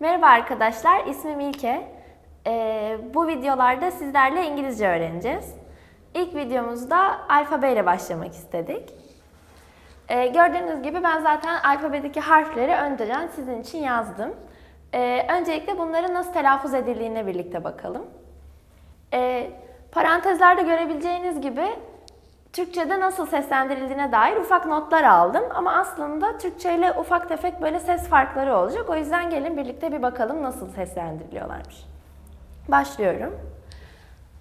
Merhaba arkadaşlar, ismim İlke. Ee, bu videolarda sizlerle İngilizce öğreneceğiz. İlk videomuzda alfabeyle başlamak istedik. Ee, gördüğünüz gibi ben zaten alfabedeki harfleri önceden sizin için yazdım. Ee, öncelikle bunların nasıl telaffuz edildiğine birlikte bakalım. Ee, parantezlerde görebileceğiniz gibi Türkçe'de nasıl seslendirildiğine dair ufak notlar aldım. Ama aslında Türkçe ile ufak tefek böyle ses farkları olacak. O yüzden gelin birlikte bir bakalım nasıl seslendiriliyorlarmış. Başlıyorum.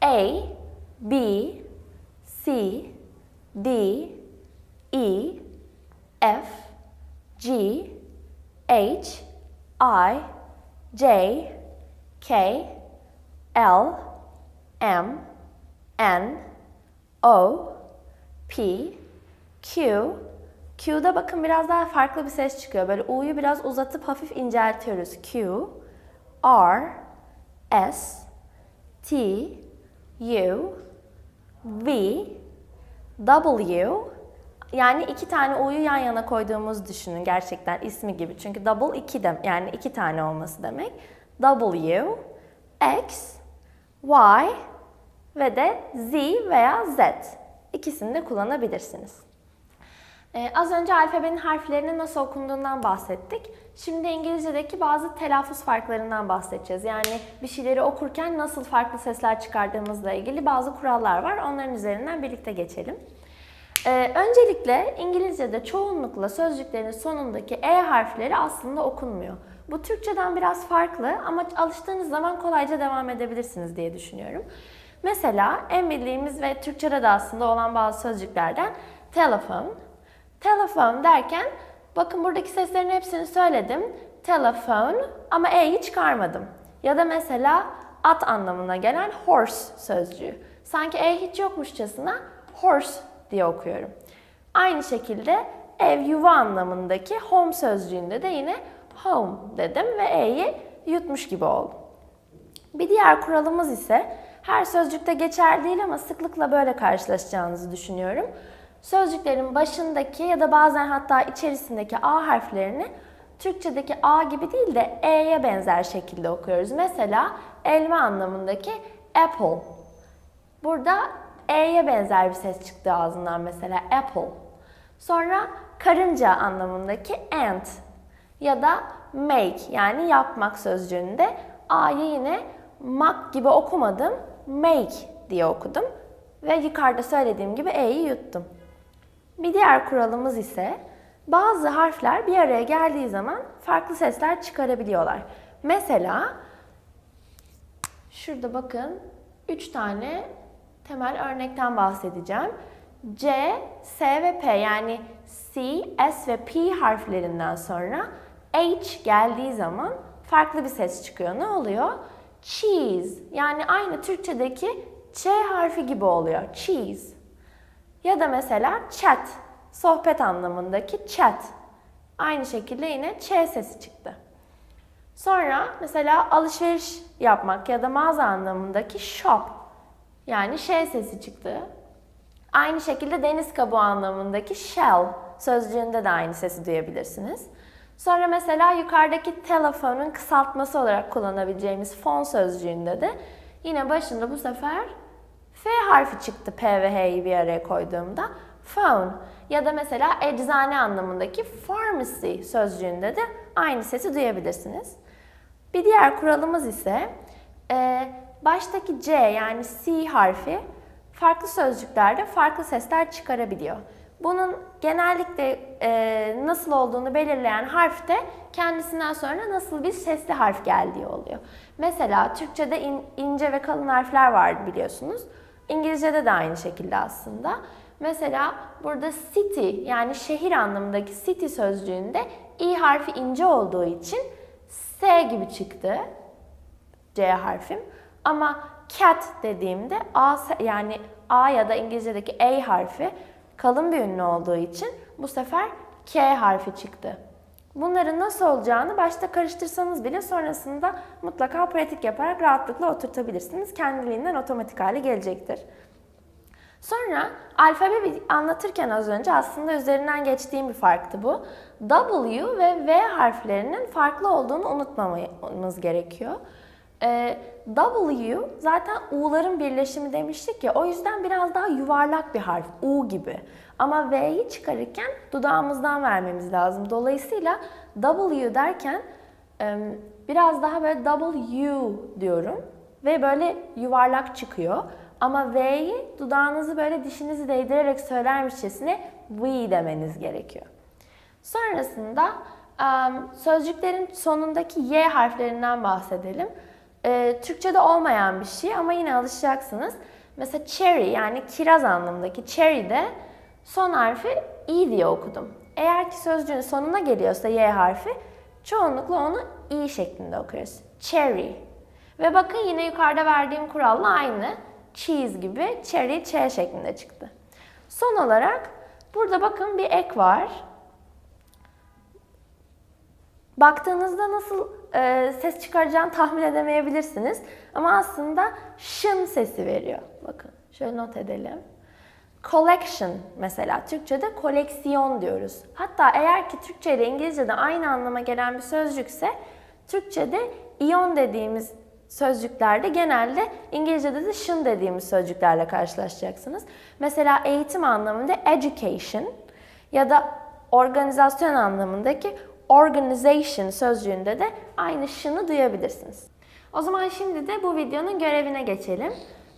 A, B, C, D, E, F, G, H, I, J, K, L, M, N, O, P, Q. Q'da bakın biraz daha farklı bir ses çıkıyor. Böyle U'yu biraz uzatıp hafif inceltiyoruz. Q, R, S, T, U, V, W. Yani iki tane U'yu yan yana koyduğumuz düşünün gerçekten ismi gibi. Çünkü double iki de yani iki tane olması demek. W, X, Y ve de Z veya Z. İkisini de kullanabilirsiniz. Ee, az önce alfabenin harflerinin nasıl okunduğundan bahsettik. Şimdi İngilizce'deki bazı telaffuz farklarından bahsedeceğiz. Yani bir şeyleri okurken nasıl farklı sesler çıkardığımızla ilgili bazı kurallar var. Onların üzerinden birlikte geçelim. Ee, öncelikle İngilizce'de çoğunlukla sözcüklerin sonundaki E harfleri aslında okunmuyor. Bu Türkçeden biraz farklı ama alıştığınız zaman kolayca devam edebilirsiniz diye düşünüyorum. Mesela en bildiğimiz ve Türkçe'de de aslında olan bazı sözcüklerden telefon. Telefon derken bakın buradaki seslerin hepsini söyledim. Telefon ama E'yi çıkarmadım. Ya da mesela at anlamına gelen horse sözcüğü. Sanki E hiç yokmuşçasına horse diye okuyorum. Aynı şekilde ev yuva anlamındaki home sözcüğünde de yine home dedim ve E'yi yutmuş gibi oldum. Bir diğer kuralımız ise her sözcükte geçerli değil ama sıklıkla böyle karşılaşacağınızı düşünüyorum. Sözcüklerin başındaki ya da bazen hatta içerisindeki A harflerini Türkçedeki A gibi değil de E'ye benzer şekilde okuyoruz. Mesela elma anlamındaki apple. Burada E'ye benzer bir ses çıktı ağzından mesela apple. Sonra karınca anlamındaki ant ya da make yani yapmak sözcüğünde A'yı yine mak gibi okumadım, make diye okudum ve yukarıda söylediğim gibi E'yi yuttum. Bir diğer kuralımız ise bazı harfler bir araya geldiği zaman farklı sesler çıkarabiliyorlar. Mesela şurada bakın 3 tane temel örnekten bahsedeceğim. C, S ve P yani C, S ve P harflerinden sonra H geldiği zaman farklı bir ses çıkıyor. Ne oluyor? Cheese yani aynı Türkçedeki Ç harfi gibi oluyor. Cheese. Ya da mesela chat, sohbet anlamındaki chat. Aynı şekilde yine Ç sesi çıktı. Sonra mesela alışveriş yapmak ya da mağaza anlamındaki shop. Yani ş sesi çıktı. Aynı şekilde deniz kabuğu anlamındaki shell sözcüğünde de aynı sesi duyabilirsiniz. Sonra mesela yukarıdaki telefonun kısaltması olarak kullanabileceğimiz fon sözcüğünde de yine başında bu sefer F harfi çıktı P ve H'yi bir araya koyduğumda. Phone ya da mesela eczane anlamındaki pharmacy sözcüğünde de aynı sesi duyabilirsiniz. Bir diğer kuralımız ise e, baştaki C yani C harfi farklı sözcüklerde farklı sesler çıkarabiliyor. Bunun genellikle e, nasıl olduğunu belirleyen harf de kendisinden sonra nasıl bir sesli harf geldiği oluyor. Mesela Türkçe'de in, ince ve kalın harfler var biliyorsunuz. İngilizce'de de aynı şekilde aslında. Mesela burada city yani şehir anlamındaki city sözcüğünde i harfi ince olduğu için S gibi çıktı. C harfim. Ama cat dediğimde A yani A ya da İngilizce'deki A harfi kalın bir ünlü olduğu için bu sefer K harfi çıktı. Bunların nasıl olacağını başta karıştırsanız bile sonrasında mutlaka pratik yaparak rahatlıkla oturtabilirsiniz. Kendiliğinden otomatik hale gelecektir. Sonra alfabe anlatırken az önce aslında üzerinden geçtiğim bir farktı bu. W ve V harflerinin farklı olduğunu unutmamamız gerekiyor. Ee, W zaten U'ların birleşimi demiştik ya o yüzden biraz daha yuvarlak bir harf U gibi. Ama V'yi çıkarırken dudağımızdan vermemiz lazım. Dolayısıyla W derken biraz daha böyle W diyorum ve böyle yuvarlak çıkıyor. Ama V'yi dudağınızı böyle dişinizi değdirerek söylermişçesine V demeniz gerekiyor. Sonrasında sözcüklerin sonundaki Y harflerinden bahsedelim. Ee, Türkçe'de olmayan bir şey ama yine alışacaksınız. Mesela cherry yani kiraz anlamındaki cherry de son harfi i diye okudum. Eğer ki sözcüğün sonuna geliyorsa Y harfi çoğunlukla onu i şeklinde okuyoruz. Cherry. Ve bakın yine yukarıda verdiğim kuralla aynı. Cheese gibi cherry ç şeklinde çıktı. Son olarak burada bakın bir ek var. Baktığınızda nasıl e, ses çıkaracağını tahmin edemeyebilirsiniz. Ama aslında şın sesi veriyor. Bakın şöyle not edelim. Collection mesela Türkçe'de koleksiyon diyoruz. Hatta eğer ki Türkçe ile İngilizce'de aynı anlama gelen bir sözcükse Türkçe'de iyon dediğimiz sözcüklerde genelde İngilizce'de de şın dediğimiz sözcüklerle karşılaşacaksınız. Mesela eğitim anlamında education ya da organizasyon anlamındaki organization sözcüğünde de aynı şını duyabilirsiniz. O zaman şimdi de bu videonun görevine geçelim.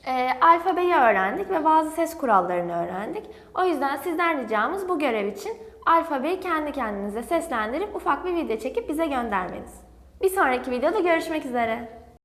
Ee, alfabeyi öğrendik ve bazı ses kurallarını öğrendik. O yüzden sizden ricamız bu görev için alfabeyi kendi kendinize seslendirip ufak bir video çekip bize göndermeniz. Bir sonraki videoda görüşmek üzere.